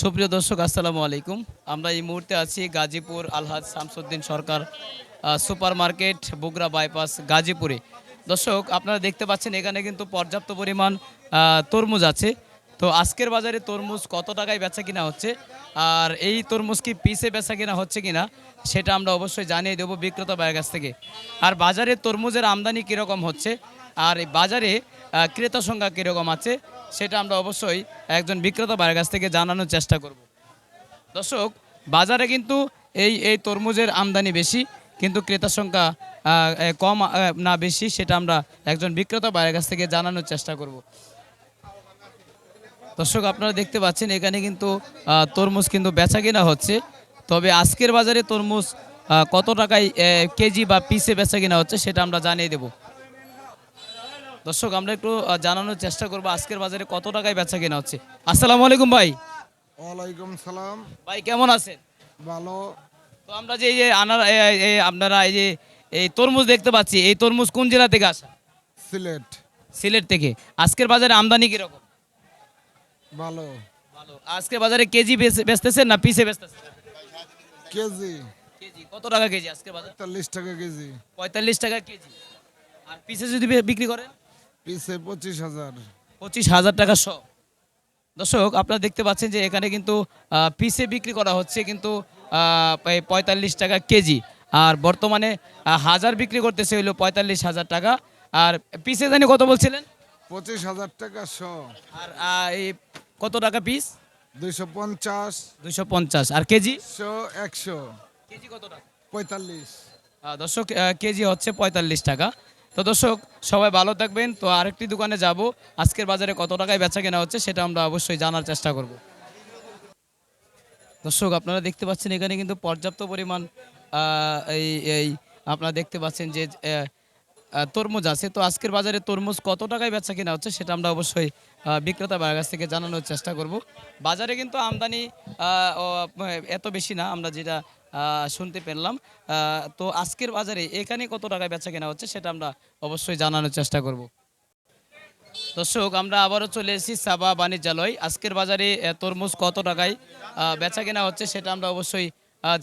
সুপ্রিয় দর্শক, আসসালামু আলাইকুম। আমরা এই মুহূর্তে আছি Gazipur Alhaj Shamsuddin Sarkar super market Bogura bypass গাজীপুরে। দর্শক, আপনারা দেখতে পাচ্ছেন এখানে কিন্তু পর্যাপ্ত পরিমাণ তরমুজ আছে। তো আজকের বাজারে তরমুজ কত টাকায় বেচা কিনা হচ্ছে? আর এই তরমুজ কি পিসে বেচা কিনা হচ্ছে কিনা, সেটা আমরা অবশ্যই জানিয়ে দেবো বিক্রেতা ভাইয়ের কাছ থেকে। আর বাজারে তরমুজের আমদানি কীরকম হচ্ছে? আর বাজারে ক্রেতা সংখ্যা কীরকম আছে? সেটা আমরা অবশ্যই একজন বিক্রেতা ভাইয়ের কাছ থেকে জানানোর চেষ্টা করব। দর্শক, বাজারে কিন্তু এই এই তরমুজের আমদানি বেশি, কিন্তু ক্রেতার সংখ্যা কম না বেশি, সেটা আমরা একজন বিক্রেতা ভাইয়ের কাছ থেকে জানানোর চেষ্টা করব। দর্শক, আপনারা দেখতে পাচ্ছেন এখানে কিন্তু তরমুজ কিন্তু বেচা কেনা হচ্ছে। তবে আজকের বাজারে তরমুজ কত টাকায় কেজি বা পিসে বেচা কেনা হচ্ছে, সেটা আমরা জানিয়ে দেব। দর্শক আমরা একটু জানানোর চেষ্টা করব আজকের বাজারে কত টাকায় বেচা কেনা হচ্ছে। আসসালামু আলাইকুম ভাই। ওয়ালাইকুম সালাম। ভাই কেমন আছেন? ভালো। তো আমরা যে এই যে আনার এ- এ- এ আপনারা এই যে এই তরমুজ দেখতে পাচ্ছি এই তরমুজ কোন জেলা থেকে আসা? সিলেট। সিলেট থেকে। আজকের বাজারে আমদানি কীরকম? ভালো। ভালো। আজকের বাজারে কেজি বেচ- বেচতেছেন না পিসে বেচতেছেন? কেজি। কেজি কত টাকা কেজি আজকে বাজার? চল্লিশ টাকা কেজি। পঁয়তাল্লিশ টাকা কেজি। আর পিসে যদি বিক্রি করেন? পিসে পঁচিশ হাজার। পঁচিশ হাজার টাকা শ। দর্শক আপনারা দেখতে পাচ্ছেন যে এখানে কিন্তু পিসে বিক্রি করা হচ্ছে কিন্তু পঁয়তাল্লিশ টাকা কেজি। আর বর্তমানে হাজার বিক্রি করতেছে হইল পঁয়তাল্লিশ হাজার টাকা। আর পিসে জানি কত বলছিলেন? পঁচিশ হাজার টাকা শ। আর এই কত টাকা পিস? দুইশো পঞ্চাশ। দুইশো পঞ্চাশ। আর কেজি? শো একশো। কেজি কত টাকা? পঁয়তাল্লিশ। দর্শক কেজি হচ্ছে পঁয়তাল্লিশ টাকা। তো দর্শক, সবাই ভালো থাকবেন। তো আরেকটি দোকানে যাব। আজকের বাজারে কত টাকায় বেচা কেনা হচ্ছে সেটা আমরা অবশ্যই জানার চেষ্টা করব। দর্শক, আপনারা দেখতে পাচ্ছেন এখানে কিন্তু পর্যাপ্ত পরিমাণ এই এই, আপনারা দেখতে পাচ্ছেন যে তরমুজ আছে। তো আজকের বাজারে তরমুজ কত টাকায় বেচা কেনা হচ্ছে সেটা আমরা অবশ্যই বিক্রেতা ভাইয়ের কাছ থেকে জানানোর চেষ্টা করব। বাজারে কিন্তু আমদানি এত বেশি না। আমরা যেটা শুনতে পেলাম। তো আজকের বাজারে এখানে কত টাকায় বেচা কেনা হচ্ছে সেটা আমরা অবশ্যই জানানোর চেষ্টা করব। দর্শক, আমরা আবারও চলে এসেছি সাবা বাণিজ্যালয়। আজকের বাজারে তরমুজ কত টাকায় বেচা কেনা হচ্ছে সেটা আমরা অবশ্যই